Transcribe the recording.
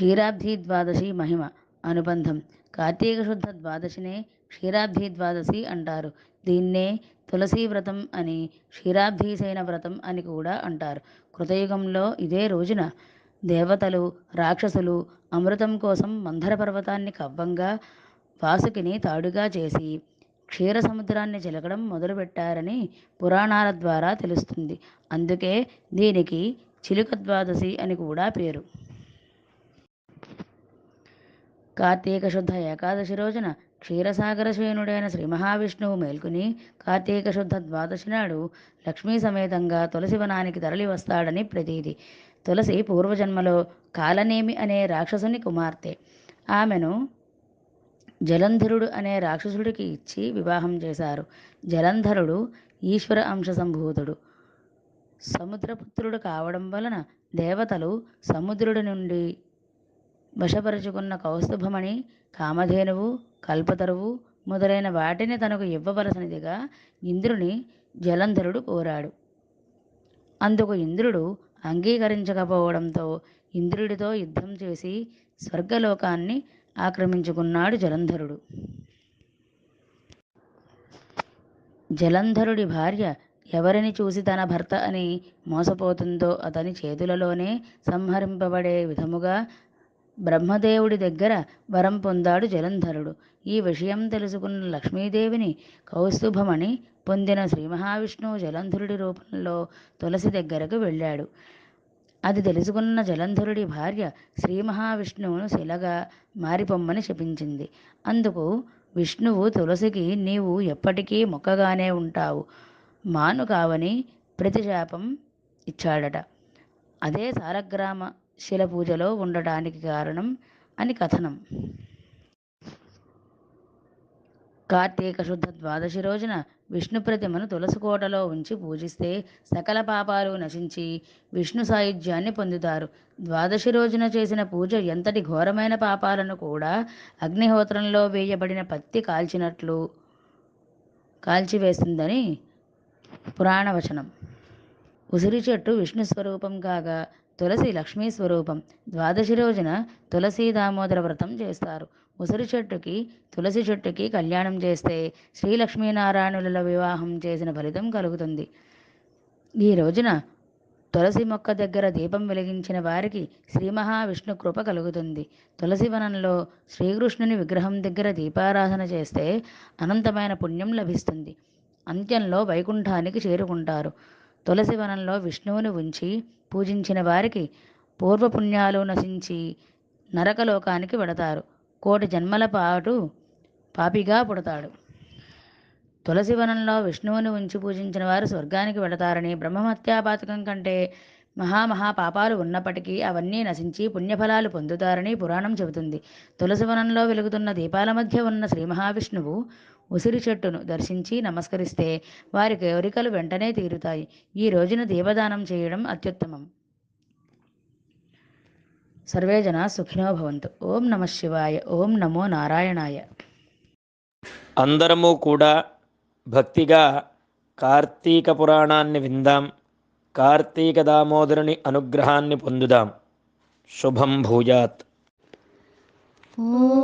క్షీరాబ్ధి ద్వాదశి మహిమ అనుబంధం. కార్తీక శుద్ధ ద్వాదశినే క్షీరాబ్ధి ద్వాదశి అంటారు. దీన్నే తులసీ వ్రతం అని క్షీరాబ్ధీసైన వ్రతం అని కూడా అంటారు. కృతయుగంలో ఇదే రోజున దేవతలు రాక్షసులు అమృతం కోసం మందర పర్వతాన్ని కవ్వంగా వాసుకిని తాడుగా చేసి క్షీర సముద్రాన్ని చిలకడం మొదలుపెట్టారని పురాణాల ద్వారా తెలుస్తుంది. అందుకే దీనికి చిలుక ద్వాదశి అని కూడా పేరు. కార్తీక శుద్ధ ఏకాదశి రోజున క్షీరసాగర శయనుడైన శ్రీ మహావిష్ణువు మేల్కొని కార్తీక శుద్ధ ద్వాదశి నాడు లక్ష్మీ సమేతంగా తులసి వనానికి తరలి వస్తాడని ప్రతీతి. తులసి పూర్వజన్మలో కాలనేమి అనే రాక్షసుని కుమార్తె. ఆమెను జలంధరుడు అనే రాక్షసుడికి ఇచ్చి వివాహం చేశారు. జలంధరుడు ఈశ్వర అంశ సంభూతుడు సముద్రపుత్రుడు కావడం వలన దేవతలు సముద్రుడి నుండి వశపరుచుకున్న కౌస్తుభమణి కామధేనువు కల్పతరువు మొదలైన వాటిని తనకు ఇవ్వవలసినదిగా ఇంద్రుని జలంధరుడు కోరాడు. అందుకు ఇంద్రుడు అంగీకరించకపోవడంతో ఇంద్రుడితో యుద్ధం చేసి స్వర్గలోకాన్ని ఆక్రమించుకున్నాడు జలంధరుడు. జలంధరుడి భార్య ఎవరిని చూసి తన భర్త అని మోసపోతుందో అతని చేతులలోనే సంహరింపబడే విధముగా బ్రహ్మదేవుడి దగ్గర వరం పొందాడు జలంధరుడు. ఈ విషయం తెలుసుకున్న లక్ష్మీదేవిని కౌస్తుభమని పొందిన శ్రీ మహావిష్ణువు జలంధరుడి రూపంలో తులసి దగ్గరకు వెళ్ళాడు. అది తెలుసుకున్న జలంధరుడి భార్య శ్రీ మహావిష్ణువును శిలగా మారిపొమ్మని శపించింది. అందుకు విష్ణువు తులసికి నీవు ఎప్పటికీ మొక్కగానే ఉంటావు. మాను కావని ప్రతిశాపం ఇచ్చాడట. అదే సారగ్రామ శిల పూజలో ఉండటానికి కారణం అని కథనం. కార్తీక శుద్ధ ద్వాదశి రోజున విష్ణు ప్రతిమను తులసి కోటలో ఉంచి పూజిస్తే సకల పాపాలు నశించి విష్ణు సాయుధ్యాన్ని పొందుతారు. ద్వాదశి రోజున చేసిన పూజ ఎంతటి ఘోరమైన పాపాలను కూడా అగ్నిహోత్రంలో వేయబడిన పత్తి కాల్చినట్లు కాల్చివేస్తుందని పురాణవచనం. ఉసిరి చెట్టు విష్ణు స్వరూపం కాగా తులసి లక్ష్మీ స్వరూపం. ద్వాదశి రోజున తులసి దామోదర వ్రతం చేస్తారు. ఉసిరి చెట్టుకి తులసి చెట్టుకి కళ్యాణం చేస్తే శ్రీ లక్ష్మీనారాయణులలో వివాహం చేసిన ఫలితం కలుగుతుంది. ఈ రోజున తులసి మొక్క దగ్గర దీపం వెలిగించిన వారికి శ్రీ మహావిష్ణు కృప కలుగుతుంది. తులసి వనంలో శ్రీకృష్ణుని విగ్రహం దగ్గర దీపారాధన చేస్తే అనంతమైన పుణ్యం లభిస్తుంది. అంత్యంలో వైకుంఠానికి చేరుకుంటారు. తులసి వనంలో విష్ణువుని ఉంచి పూజించిన వారికి పూర్వపుణ్యాలు నశించి నరకలోకానికి వెడతారు. కోటి జన్మల పాటు పాపిగా పుడతాడు. తులసి వనంలో విష్ణువుని ఉంచి పూజించిన వారు స్వర్గానికి వెడతారని బ్రహ్మహత్యాపాతకం కంటే మహామహా పాపాలు ఉన్నప్పటికీ అవన్నీ నశించి పుణ్యఫలాలు పొందుతారని పురాణం చెబుతుంది. తులసి వనంలో వెలుగుతున్న దీపాల మధ్య ఉన్న శ్రీ మహావిష్ణువు ఉసిరి చెట్టును దర్శించి నమస్కరిస్తే వారి కోరికలు వెంటనే తీరుతాయి. ఈ రోజున దీపదానం చేయడం అత్యుత్తమం. సర్వే జనా సుఖినో భవంతు. ఓం నమ శివాయ. ఓం నమో నారాయణాయ. అందరము కూడా భక్తిగా కార్తీక పురాణాన్ని విందాం. కార్తీక దామోదరుని అనుగ్రహాన్ని పొందుదాం. శుభం భూయాత్. ఓ